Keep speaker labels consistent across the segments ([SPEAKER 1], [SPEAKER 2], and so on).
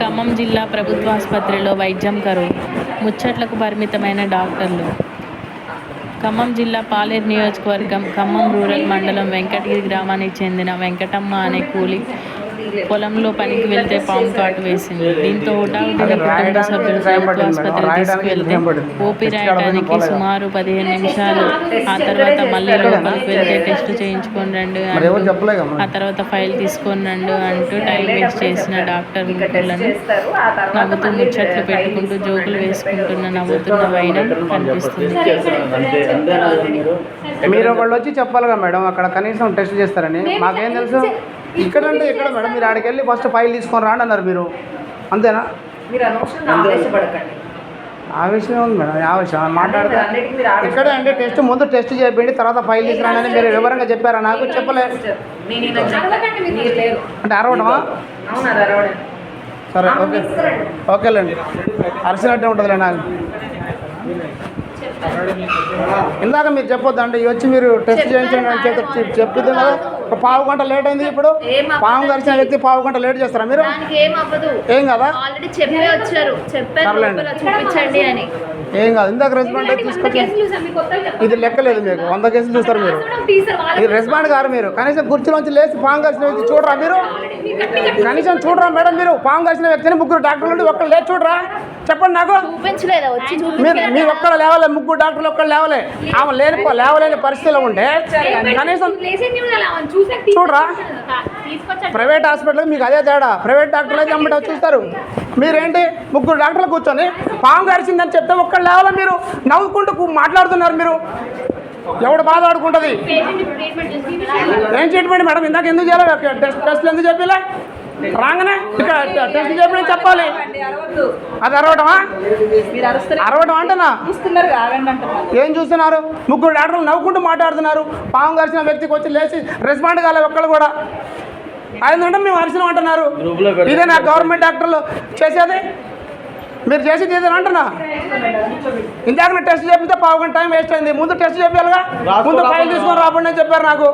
[SPEAKER 1] ఖమ్మం జిల్లా ప్రభుత్వ ఆసుపత్రిలో వైద్యం కరువు. ముచ్చట్లకు పరిమితమైన డాక్టర్లు. ఖమ్మం జిల్లా పాలేరు నియోజకవర్గం ఖమ్మం రూరల్ మండలం వెంకటగిరి గ్రామానికి చెందిన వెంకటమ్మ అనే కూలి పొలంలో పనికి వెళ్తే పాము కాటు వేసింది. దీంతో హుటాహుటిన కుటుంబ సభ్యులు ప్రభుత్వ ఆసుపత్రికి తీసుకువెళ్తే ఓపీ రాయడానికి సుమారు పదిహేను నిమిషాలు. ఆ తర్వాత మళ్ళీ లోపలికి వెళ్తే టెస్ట్ చేయించుకొని రండి ఆ తర్వాత ఫైల్ తీసుకొని రండు అంటూ టైం వేస్ట్ చేసిన డాక్టర్ నవ్వుతూ ముచ్చట్లు పెట్టుకుంటూ జోకులు వేసుకుంటున్న నవ్వుతున్న వైనం కనిపిస్తుంది.
[SPEAKER 2] మీరు. ఒకళ్ళు వచ్చి చెప్పాలిగా మేడం అక్కడ కనీసం టెస్ట్ చేస్తారని. మాకేం తెలుసు? ఇక్కడ అంటే ఇక్కడ మేడం? మీరు ఆడికి వెళ్ళి ఫస్ట్ ఫైల్ తీసుకొని రాండి అన్నారు మీరు. అంతేనా?
[SPEAKER 3] మీరు అనవసరంగా ఆవేశపడకండి.
[SPEAKER 2] ఆ విషయం ఉంది మేడం ఆ విషయం. మాట్లాడితే
[SPEAKER 3] ఆవేశ-
[SPEAKER 2] ఇక్కడే అంటే టెస్ట్ ముందు టెస్ట్ చేయండి తర్వాత ఫైల్ తీసుకురాండి అని మీరు వివరంగా చెప్పారా? నాకు చెప్పలే.
[SPEAKER 3] నేను ఈయనకు చెప్పను. మీరు లేరు.
[SPEAKER 2] అంటే అరవడమా? సరే ఓకే. ఓకేలేండి అరిసినట్టే ఉంటుందిలే నాకు. ఇందాక మీరు చెప్పొద్దు అంటే ఇవి వచ్చి మీరు టెస్ట్ చేయించండి అని చెప్పి చెప్పింది కదా. పావు గంట లేట్ అయింది ఇప్పుడు? పాము కరిచిన వ్యక్తి పావు గంట లేట్ చేస్తారా మీరు?
[SPEAKER 4] ఏం
[SPEAKER 2] కదా? ఏం కాదు. ఇందాక రెస్పాండ్ అయితే తీసుకొచ్చి ఇది లెక్కలేదు మీకు. వంద కేసులు చూస్తారు మీరు. ఇది రెస్పాండ్ గారు మీరు. కనీసం కుర్చీలోంచి లేచి పాము కలిసిన వ్యక్తి చూడరా మీరు? కనీసం చూడరా మేడం మీరు? పాము కలిసిన వ్యక్తిని ముగ్గురు డాక్టర్లు ఒక్కరు లేచి చూడరా? చెప్పండి నాకు.
[SPEAKER 4] చూపించలేదా వచ్చి?
[SPEAKER 2] మీరు మీరు ఒక్కడ లేవలే ముగ్గురు డాక్టర్లు ఒక్కరు లేవలే. ఆమె లేని లేవలేని పరిస్థితిలో ఉంటే కనీసం చూడరా? ప్రైవేట్ హాస్పిటల్ మీకు అదే తేడా. ప్రైవేట్ డాక్టర్లు అయితే అమ్మట చూస్తారు. మీరేంటి? ముగ్గురు డాక్టర్లు కూర్చొని పాము కరిచిందని చెప్తే ఒక్కరు లేవాల మీరు. నవ్వుకుంటూ మాట్లాడుతున్నారు మీరు. ఎవడు బాధ ఆడుకుంటుంది ఏం ట్రీట్మెంట్ మేడం? ఇందాక ఎందుకు చేయాలి? టెస్ట్ టెస్ట్లు ఎందుకు చెప్పలే? రాగానే? టెస్ట్ చెప్పి చెప్పాలి. అది అరవటమా? అరవటం అంటనా ఏం చూస్తున్నారు? ముగ్గురు డాక్టర్లు నవ్వుకుంటూ మాట్లాడుతున్నారు. పాము కరిచిన వ్యక్తికి వచ్చి లేచి రెస్పాండ్ కాలే ఒక్కళ్ళు కూడా. అయిందంటే మేము అరిచినాం అంటున్నారు. ఇదే నా గవర్నమెంట్ డాక్టర్లు చేసేది? మీరు చేసేది ఇదేనా అంటున్నా? ఇందాక టెస్ట్ చేపితే పావు గంట టైం వేస్ట్ అయింది. ముందు టెస్ట్ చేయాలిగా ముందు ఫైల్ తీసుకొని రాబండి అని చెప్పారు నాకు.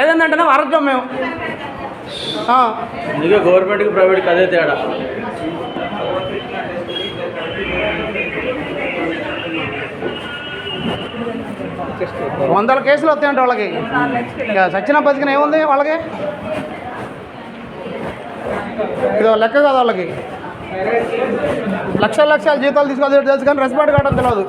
[SPEAKER 2] ఏదంటే అరచం మేము.
[SPEAKER 5] అందుకే గవర్నమెంట్కి ప్రైవేట్కి అదే తేడా.
[SPEAKER 2] వందల కేసులు వస్తాయంట వాళ్ళకి. ఇక సచిన బతికిన ఏముంది వాళ్ళకి? ఇదో లెక్క కదా వాళ్ళకి. లక్షల లక్షల జీతాలు తీసుకోవాలి తెలుసు కానీ రెస్పాండ్ కావడం తెలియదు